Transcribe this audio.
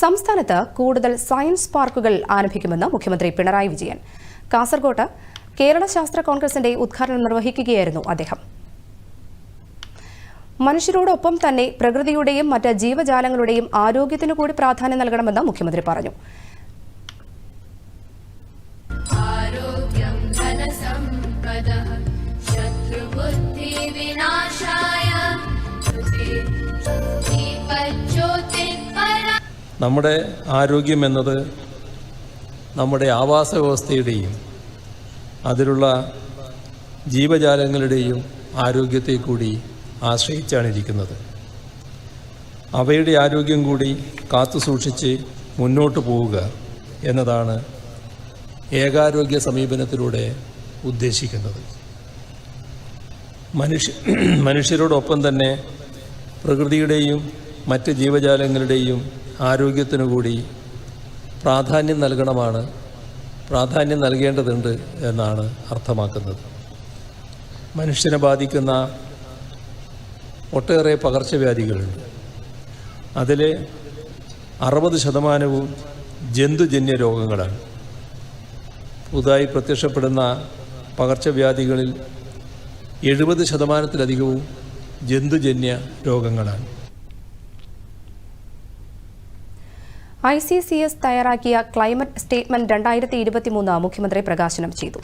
സംസ്ഥാനത്ത് കൂടുതൽ സയൻസ് പാർക്കുകൾ ആരംഭിക്കുമെന്ന് മുഖ്യമന്ത്രി പിണറായി വിജയൻ. കാസർകോട്ട് കേരള ശാസ്ത്ര കോൺഗ്രസിന്റെ ഉദ്ഘാടനം നിർവഹിക്കുകയായിരുന്നു അദ്ദേഹം. മനുഷ്യരോടൊപ്പം തന്നെ പ്രകൃതിയുടെയും മറ്റ് ജീവജാലങ്ങളുടെയും ആരോഗ്യത്തിനു കൂടി പ്രാധാന്യം നൽകണമെന്ന് മുഖ്യമന്ത്രി പറഞ്ഞു. ആരോഗ്യം നമ്മുടെ ആരോഗ്യം എന്നത് നമ്മുടെ ആവാസ വ്യവസ്ഥയുടെയും അതിലുള്ള ജീവജാലങ്ങളുടെയും ആരോഗ്യത്തെ കൂടി ആശ്രയിച്ചാണ് ഇരിക്കുന്നത്. അവയുടെ ആരോഗ്യം കൂടി കാത്തു സൂക്ഷിച്ച് മുന്നോട്ട് പോവുക എന്നതാണ് ഏകാരോഗ്യ സമീപനത്തിലൂടെ ഉദ്ദേശിക്കുന്നത്. മനുഷ്യ മനുഷ്യരോടൊപ്പം തന്നെ പ്രകൃതിയുടെയും മറ്റ് ജീവജാലങ്ങളുടെയും ആരോഗ്യത്തിനു കൂടി പ്രാധാന്യം നൽകണമാണ് പ്രാധാന്യം നൽകേണ്ടതുണ്ട് എന്നാണ് അർത്ഥമാക്കുന്നത്. മനുഷ്യനെ ബാധിക്കുന്ന ഒട്ടേറെ പകർച്ചവ്യാധികളുണ്ട്. അതിൽ അറുപത് ശതമാനവും ജന്തുജന്യ രോഗങ്ങളാണ്. പുതുതായി പ്രത്യക്ഷപ്പെടുന്ന പകർച്ചവ്യാധികളിൽ എഴുപത് ശതമാനത്തിലധികവും ജന്തുജന്യ രോഗങ്ങളാണ്. ഐ സി സി എസ് തയ്യാറാക്കിയ ക്ലൈമറ്റ് സ്റ്റേറ്റ്മെന്റ് രണ്ടായിരത്തി ഇരുപത്തിമൂന്ന് മുഖ്യമന്ത്രി പ്രകാശനം ചെയ്തു.